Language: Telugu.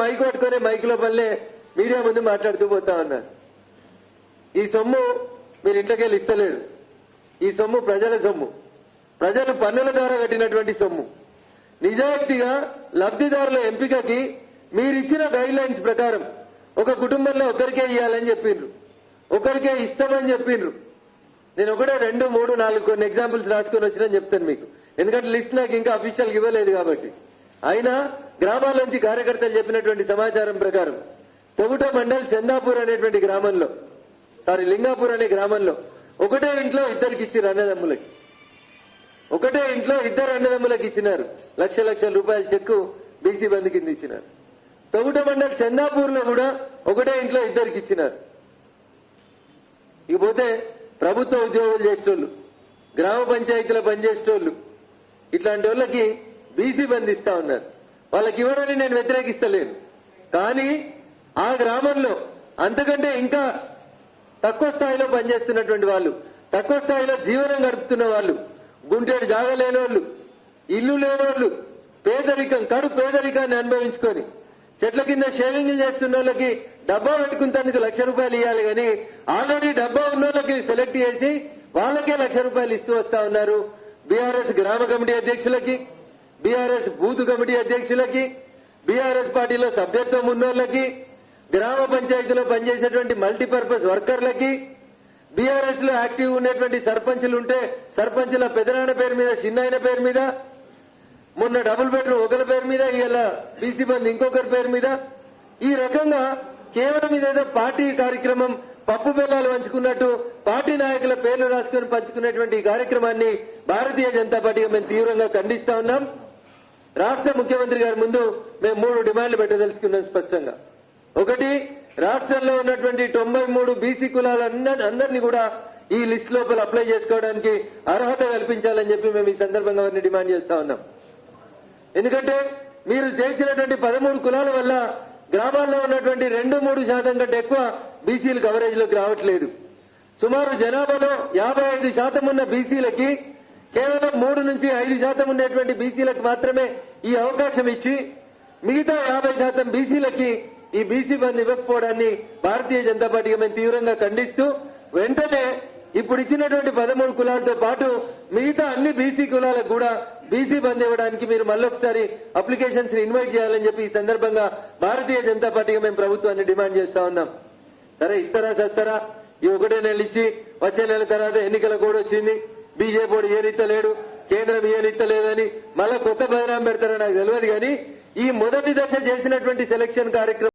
మైక్ పట్టుకొని మైక్ లోపలనే మీడియా ముందు మాట్లాడుతూ పోతా ఉన్నారు ఈ సొమ్ము మీరు ఇంట్లోకెళ్ళి ఇస్తలేరు. ఈ సొమ్ము ప్రజల సొమ్ము. ప్రజలు పన్నుల ద్వారా కట్టినటువంటి సొమ్ము. నిజాయితీగా లబ్ధిదారుల ఎంపికకి మీరిచ్చిన గైడ్ లైన్స్ ప్రకారం ఒక కుటుంబంలో ఒకరికే ఇవ్వాలని చెప్పిండ్రు ఒకరికే ఇస్తామని చెప్పిండ్రు నేను ఒకటే రెండు మూడు నాలుగు కొన్ని ఎగ్జాంపుల్స్ రాసుకొని వచ్చినని చెప్తాను మీకు. ఎందుకంటే లిస్ట్ నాకు ఇంకా అఫీషియల్ ఇవ్వలేదు కాబట్టి. అయినా గ్రామాల నుంచి కార్యకర్తలు చెప్పినటువంటి సమాచారం ప్రకారం తొగుట మండల్ చందాపూర్ అనేటువంటి గ్రామంలో సారీ లింగాపూర్ అనే గ్రామంలో ఒకటే ఇంట్లో ఇద్దరికి ఇచ్చారు అన్నదమ్ములకి. ఒకటే ఇంట్లో ఇద్దరు అన్నదమ్ములకి ఇచ్చినారు. లక్ష లక్షల రూపాయల చెక్కు బీసీ బంద్ కింద ఇచ్చినారు. తొగుట మండల్ చందాపూర్లో కూడా ఒకటే ఇంట్లో ఇద్దరికి ఇచ్చినారు. ఇకపోతే ప్రభుత్వ ఉద్యోగులు చేసేటోళ్ళు గ్రామ పంచాయతీలో పనిచేసేటోళ్ళు ఇట్లాంటి వాళ్ళకి బీసీ బంద్ ఇస్తా ఉన్నారు. వాళ్ళకి ఇవ్వడాన్ని నేను వ్యతిరేకిస్తలేను. కానీ ఆ గ్రామంలో అంతకంటే ఇంకా తక్కువ స్థాయిలో పనిచేస్తున్నటువంటి వాళ్ళు తక్కువ స్థాయిలో జీవనం గడుపుతున్న వాళ్ళు గుంటేడు జాగా లేని వాళ్ళు ఇల్లు లేని వాళ్ళు పేదరికం కడు పేదరికాన్ని అనుభవించుకొని చెట్ల కింద షేవింగ్లు చేస్తున్న వాళ్ళకి డబ్బా పెట్టుకున్నందుకు లక్ష రూపాయలు ఇవ్వాలి కానీ ఆల్రెడీ డబ్బా ఉన్న వాళ్ళకి సెలెక్ట్ చేసి వాళ్ళకే లక్ష రూపాయలు ఇస్తూ వస్తా ఉన్నారు బీఆర్ఎస్ గ్రామ కమిటీ అధ్యక్షులకి. బీఆర్ఎస్ బూత్ కమిటీ అధ్యక్షులకి బీఆర్ఎస్ పార్టీలో సభ్యత్వం ఉన్నోళ్ళకి గ్రామ పంచాయతీలో పనిచేసేటువంటి మల్టీపర్పస్ వర్కర్లకి బీఆర్ఎస్లో యాక్టివ్ ఉన్నటువంటి సర్పంచులు ఉంటే సర్పంచుల పెదనాన్న పేరు మీద చిన్నాయన పేరు మీద మొన్న డబుల్ బెడ్రూమ్ ఒకరి పేరు మీద ఇలా బీసీ బంద్ ఇంకొకరి పేరు మీద ఈ రకంగా కేవలం ఇదేదో పార్టీ కార్యక్రమం పప్పు బెల్లాలు పంచుకున్నట్టు పార్టీ నాయకుల పేర్లు రాసుకొని పంచుకునేటువంటి ఈ కార్యక్రమాన్ని భారతీయ జనతా పార్టీగా మేము తీవ్రంగా ఖండిస్తా ఉన్నాం. రాష్ట్ర ముఖ్యమంత్రి గారి ముందు మేము మూడు డిమాండ్లు పెట్టదలుచుకున్నాం స్పష్టంగా. ఒకటి రాష్ట్రంలో ఉన్నటువంటి తొంభై మూడు బీసీ కులాలందరినీ కూడా ఈ లిస్ట్ లోపల అప్లై చేసుకోవడానికి అర్హత కల్పించాలని చెప్పి మేము ఈ సందర్భంగా వారిని డిమాండ్ చేస్తా ఉన్నాం. ఎందుకంటే మీరు చేసినటువంటి పదమూడు కులాల వల్ల గ్రామాల్లో ఉన్నటువంటి రెండు మూడు శాతం కంటే ఎక్కువ బీసీలు కవరేజ్లోకి రావట్లేదు. సుమారు జనాభాలో యాభై ఐదు శాతం ఉన్న బీసీలకి కేవలం మూడు నుంచి ఐదు శాతం ఉన్నటువంటి బీసీలకు మాత్రమే ఈ అవకాశం ఇచ్చి మిగతా యాభై శాతం బీసీలకి ఈ బీసీ బంద్ ఇవ్వకపోవడాన్ని భారతీయ జనతా పార్టీగా మేము తీవ్రంగా ఖండిస్తూ వెంటనే ఇప్పుడు ఇచ్చినటువంటి పదమూడు కులాలతో పాటు మిగతా అన్ని బీసీ కులాలకు కూడా బీసీ బంద్ ఇవ్వడానికి మీరు మళ్ళొకసారి అప్లికేషన్స్ ఇన్వైట్ చేయాలని చెప్పి ఈ సందర్భంగా భారతీయ జనతా పార్టీగా మేము ప్రభుత్వాన్ని డిమాండ్ చేస్తా ఉన్నాం. సరే ఇస్తారా చేస్తారా? ఈ ఒకటే నెల ఇచ్చి వచ్చే నెల తర్వాత ఎన్నికల కూడా వచ్చింది. బీజేపీ వాడు లేడు కేంద్రం ఏనిత్తలేదని మళ్ళా కొత్త బదనాం పెడతారో నాకు తెలియదు కానీ ఈ మొదటి దశ చేసినటువంటి సెలక్షన్ కార్యక్రమం